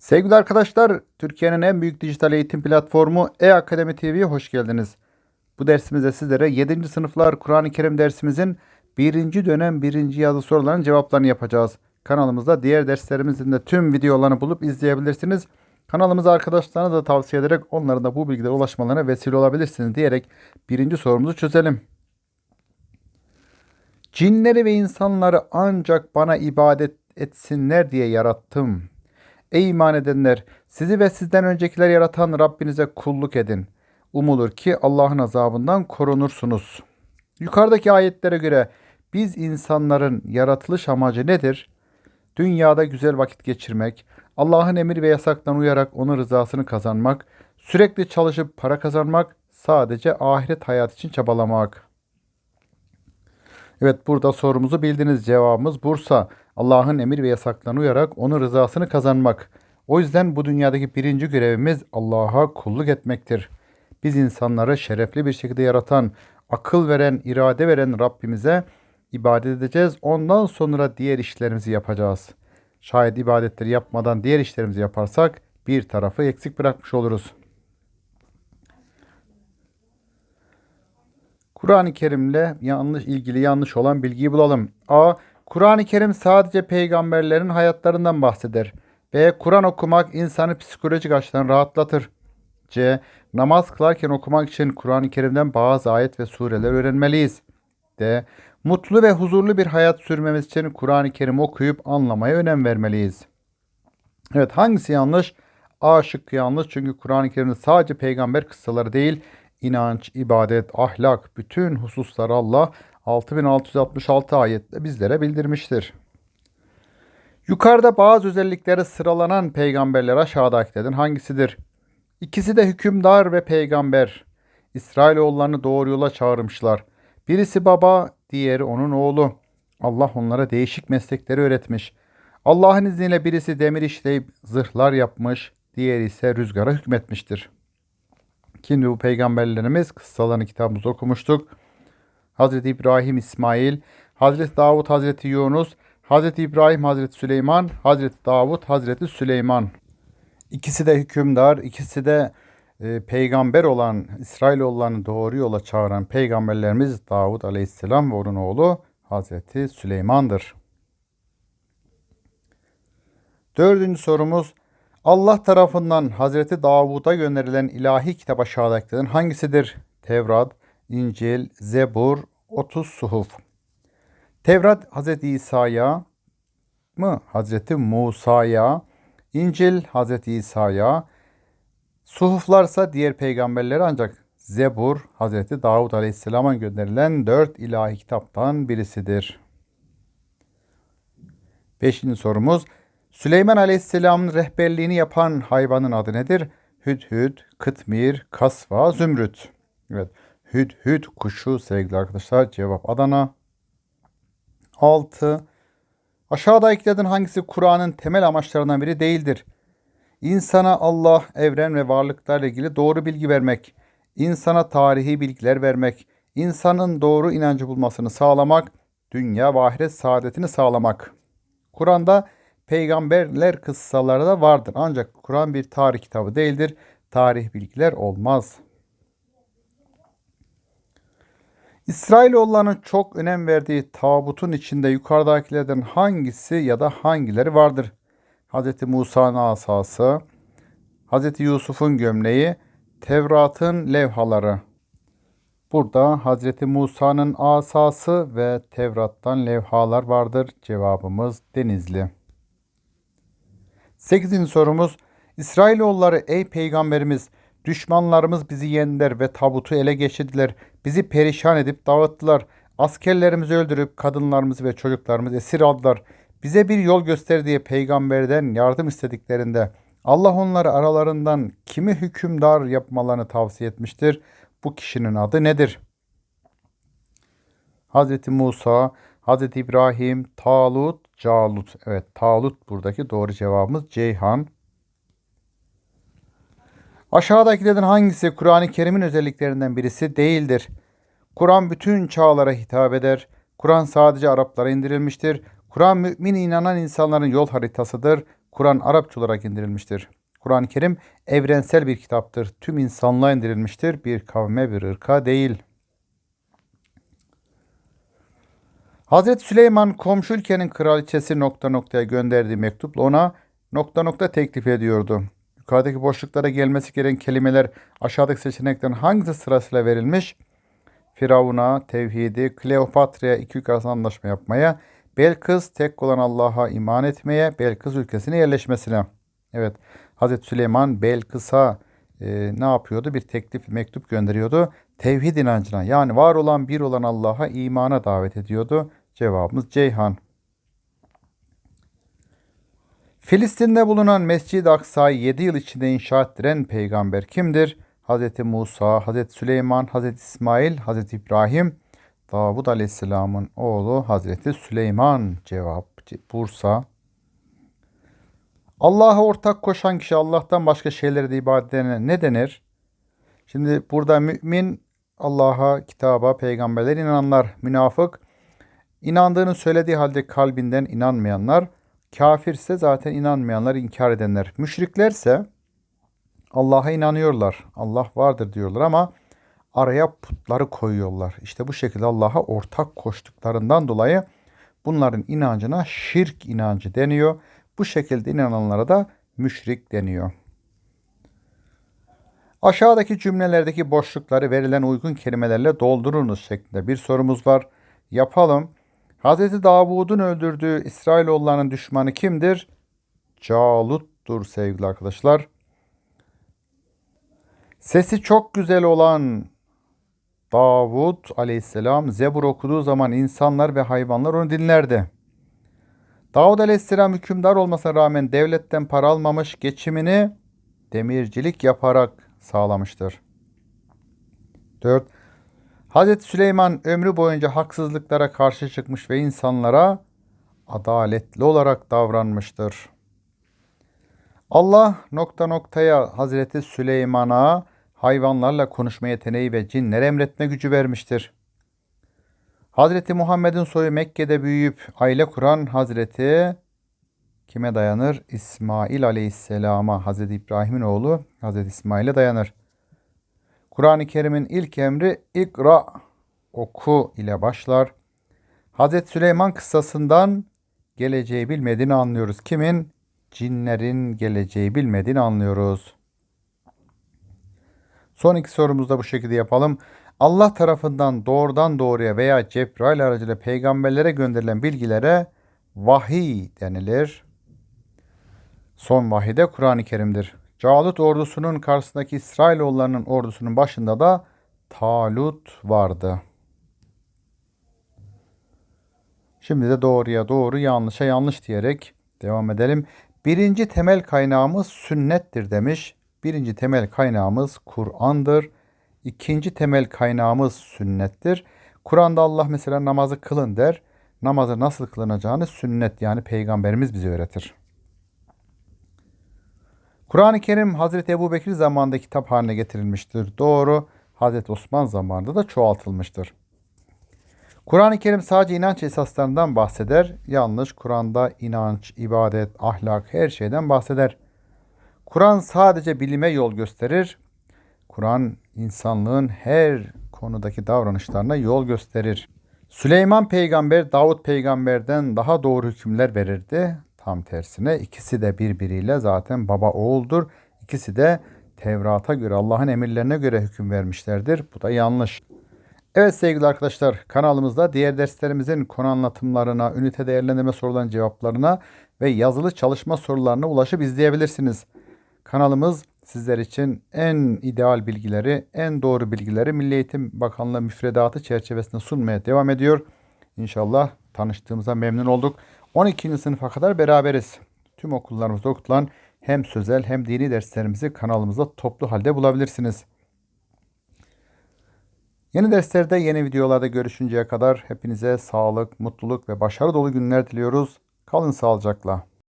Sevgili arkadaşlar, Türkiye'nin en büyük dijital eğitim platformu E-Akademi TV'ye hoş geldiniz. Bu dersimizde sizlere 7. sınıflar Kur'an-ı Kerim dersimizin 1. dönem 1. yazı sorularının cevaplarını yapacağız. Kanalımızda diğer derslerimizin de tüm videolarını bulup izleyebilirsiniz. Kanalımıza arkadaşlarına da tavsiye ederek onların da bu bilgilere ulaşmalarına vesile olabilirsiniz diyerek birinci sorumuzu çözelim. Cinleri ve insanları ancak bana ibadet etsinler diye yarattım. Ey iman edenler, sizi ve sizden öncekiler yaratan Rabbinize kulluk edin. Umulur ki Allah'ın azabından korunursunuz. Yukarıdaki ayetlere göre biz insanların yaratılış amacı nedir? Dünyada güzel vakit geçirmek, Allah'ın emir ve yasaklarına uyarak onun rızasını kazanmak, sürekli çalışıp para kazanmak, sadece ahiret hayat için çabalamak. Evet burada sorumuzu bildiniz. Cevabımız Bursa. Allah'ın emir ve yasaklarına uyarak onun rızasını kazanmak. O yüzden bu dünyadaki birinci görevimiz Allah'a kulluk etmektir. Biz insanları şerefli bir şekilde yaratan, akıl veren, irade veren Rabbimize ibadet edeceğiz. Ondan sonra diğer işlerimizi yapacağız. Şayet ibadetleri yapmadan diğer işlerimizi yaparsak bir tarafı eksik bırakmış oluruz. Kur'an-ı Kerim'le yanlış ilgili yanlış olan bilgiyi bulalım. A. Kur'an-ı Kerim sadece peygamberlerin hayatlarından bahseder. B. Kur'an okumak insanı psikolojik açıdan rahatlatır. C. Namaz kılarken okumak için Kur'an-ı Kerim'den bazı ayet ve sureler öğrenmeliyiz. D. Mutlu ve huzurlu bir hayat sürmemiz için Kur'an-ı Kerim okuyup anlamaya önem vermeliyiz. Evet hangisi yanlış? A şıkkı yanlış çünkü Kur'an-ı Kerim'de sadece peygamber kıssaları değil, inanç, ibadet, ahlak, bütün hususları Allah 6666 ayette bizlere bildirmiştir. Yukarıda bazı özellikleri sıralanan peygamberler aşağıdakilerden hangisidir? İkisi de hükümdar ve peygamber. İsrailoğullarını doğru yola çağırmışlar. Birisi baba, diğeri onun oğlu. Allah onlara değişik meslekleri öğretmiş. Allah'ın izniyle birisi demir işleyip zırhlar yapmış, diğeri ise rüzgara hükmetmiştir. Şimdi bu peygamberlerimiz kıssalarını kitabımızda okumuştuk. Hazreti İbrahim, İsmail, Hazreti Davut, Hazreti Yunus, Hazreti İbrahim, Hazreti Süleyman, Hazreti Davut, Hazreti Süleyman. İkisi de hükümdar, ikisi de e, peygamber olan, İsrailoğullarını doğru yola çağıran peygamberlerimiz Davud Aleyhisselam ve onun oğlu Hazreti Süleyman'dır. Dördüncü sorumuz Allah tarafından Hazreti Davud'a gönderilen ilahi kitap aşağıdakilerin hangisidir? Tevrat, İncil, Zebur, 30 suhuf. Tevrat Hazreti İsa'ya mı? Hazreti Musa'ya, İncil Hazreti İsa'ya, suhuflarsa diğer peygamberlere ancak Zebur Hazreti Davud Aleyhisselam'a gönderilen dört ilahi kitaptan birisidir. Beşinci sorumuz Süleyman Aleyhisselam'ın rehberliğini yapan hayvanın adı nedir? Hüdhüd, kıtmir, kasva, zümrüt. Evet. Hüdhüd kuşu sevgili arkadaşlar. Cevap Adana. 6. Aşağıdakilerden hangisi Kur'an'ın temel amaçlarından biri değildir? İnsana Allah, evren ve varlıklarla ilgili doğru bilgi vermek, insana tarihi bilgiler vermek, insanın doğru inancı bulmasını sağlamak, dünya ve ahiret saadetini sağlamak. Kur'an'da peygamberler kıssaları da vardır. Ancak Kur'an bir tarih kitabı değildir. Tarih bilgiler olmaz. İsrailoğullarının çok önem verdiği tabutun içinde yukarıdakilerden hangisi ya da hangileri vardır? Hz. Musa'nın asası, Hz. Yusuf'un gömleği, Tevrat'ın levhaları. Burada Hz. Musa'nın asası ve Tevrat'tan levhalar vardır. Cevabımız Denizli. 8. sorumuz İsrailoğulları ey peygamberimiz düşmanlarımız bizi yendiler ve tabutu ele geçirdiler. Bizi perişan edip dağıttılar. Askerlerimizi öldürüp kadınlarımızı ve çocuklarımızı esir aldılar. Bize bir yol göster diye peygamberden yardım istediklerinde Allah onları aralarından kimi hükümdar yapmalarını tavsiye etmiştir. Bu kişinin adı nedir? Hz. Musa, Hz. İbrahim, Talut, Calut. Evet Talut buradaki doğru cevabımız Ceyhan. Aşağıdakilerden hangisi Kur'an-ı Kerim'in özelliklerinden birisi değildir? Kur'an bütün çağlara hitap eder. Kur'an sadece Araplara indirilmiştir. Kur'an mümin inanan insanların yol haritasıdır. Kur'an Arapça olarak indirilmiştir. Kur'an-ı Kerim evrensel bir kitaptır. Tüm insanlığa indirilmiştir. Bir kavme bir ırka değil. Hazreti Süleyman komşu ülkenin kraliçesi nokta noktaya gönderdiği mektupla ona nokta nokta teklif ediyordu. Yukarıdaki boşluklara gelmesi gereken kelimeler aşağıdaki seçeneklerin hangisi sırasıyla verilmiş? Firavun'a, tevhidi, Kleopatra'ya iki arasında anlaşma yapmaya, Belkıs tek olan Allah'a iman etmeye, Belkıs ülkesine yerleşmesine. Evet, Hazreti Süleyman Belkıs'a e, ne yapıyordu? Bir teklif, mektup gönderiyordu. Tevhid inancına yani var olan bir olan Allah'a imana davet ediyordu. Cevabımız Ceyhan. Filistin'de bulunan Mescid-i Aksa'yı 7 yıl içinde inşa ettiren peygamber kimdir? Hz. Musa, Hz. Süleyman, Hz. İsmail, Hz. İbrahim, Davud Aleyhisselam'ın oğlu Hz. Süleyman cevap Bursa. Allah'a ortak koşan kişi Allah'tan başka şeylere de ibadet edene ne denir? Şimdi burada mümin Allah'a, kitaba, peygamberlere inananlar, münafık, inandığını söylediği halde kalbinden inanmayanlar, kafirse zaten inanmayanlar, inkar edenler. Müşriklerse Allah'a inanıyorlar. Allah vardır diyorlar ama araya putları koyuyorlar. İşte bu şekilde Allah'a ortak koştuklarından dolayı bunların inancına şirk inancı deniyor. Bu şekilde inananlara da müşrik deniyor. Aşağıdaki cümlelerdeki boşlukları verilen uygun kelimelerle doldurunuz şeklinde bir sorumuz var. Yapalım. Hz. Davud'un öldürdüğü İsrailoğullarının düşmanı kimdir? Calut'tur sevgili arkadaşlar. Sesi çok güzel olan Davud aleyhisselam Zebur okuduğu zaman insanlar ve hayvanlar onu dinlerdi. Davud aleyhisselam hükümdar olmasına rağmen devletten para almamış, geçimini demircilik yaparak sağlamıştır. 4. Hazreti Süleyman ömrü boyunca haksızlıklara karşı çıkmış ve insanlara adaletli olarak davranmıştır. Allah nokta noktaya Hazreti Süleyman'a hayvanlarla konuşma yeteneği ve cinler emretme gücü vermiştir. Hazreti Muhammed'in soyu Mekke'de büyüyüp aile kuran Hazreti kime dayanır? İsmail Aleyhisselam'a, Hazreti İbrahim'in oğlu Hazreti İsmail'e dayanır. Kur'an-ı Kerim'in ilk emri ikra, oku ile başlar. Hazreti Süleyman kıssasından geleceği bilmediğini anlıyoruz. Kimin? Cinlerin geleceği bilmediğini anlıyoruz. Son iki sorumuzu da bu şekilde yapalım. Allah tarafından doğrudan doğruya veya Cebrail aracılığıyla peygamberlere gönderilen bilgilere vahiy denilir. Son vahiy de Kur'an-ı Kerim'dir. Calut ordusunun karşısındaki İsrailoğullarının ordusunun başında da Talut vardı. Şimdi de doğruya doğru yanlışa yanlış diyerek devam edelim. Birinci temel kaynağımız sünnettir demiş. Birinci temel kaynağımız Kur'an'dır. İkinci temel kaynağımız sünnettir. Kur'an'da Allah mesela namazı kılın der. Namazı nasıl kılınacağını sünnet yani peygamberimiz bize öğretir. Kur'an-ı Kerim Hazreti Ebu Bekir zamanında kitap haline getirilmiştir. Doğru. Hazreti Osman zamanında da çoğaltılmıştır. Kur'an-ı Kerim sadece inanç esaslarından bahseder. Yanlış. Kur'an'da inanç, ibadet, ahlak her şeyden bahseder. Kur'an sadece bilime yol gösterir. Kur'an insanlığın her konudaki davranışlarına yol gösterir. Süleyman peygamber Davut peygamberden daha doğru hükümler verirdi. Tam tersine ikisi de birbiriyle zaten baba oğuldur. İkisi de Tevrat'a göre Allah'ın emirlerine göre hüküm vermişlerdir. Bu da yanlış. Evet sevgili arkadaşlar kanalımızda diğer derslerimizin konu anlatımlarına, ünite değerlendirme sorularının cevaplarına ve yazılı çalışma sorularına ulaşıp izleyebilirsiniz. Kanalımız sizler için en ideal bilgileri, en doğru bilgileri Milli Eğitim Bakanlığı müfredatı çerçevesinde sunmaya devam ediyor. İnşallah tanıştığımıza memnun olduk. 12. sınıfa kadar beraberiz. Tüm okullarımızda okutulan hem sözel hem dini derslerimizi kanalımızda toplu halde bulabilirsiniz. Yeni derslerde, yeni videolarda görüşünceye kadar hepinize sağlık, mutluluk ve başarı dolu günler diliyoruz. Kalın sağlıcakla.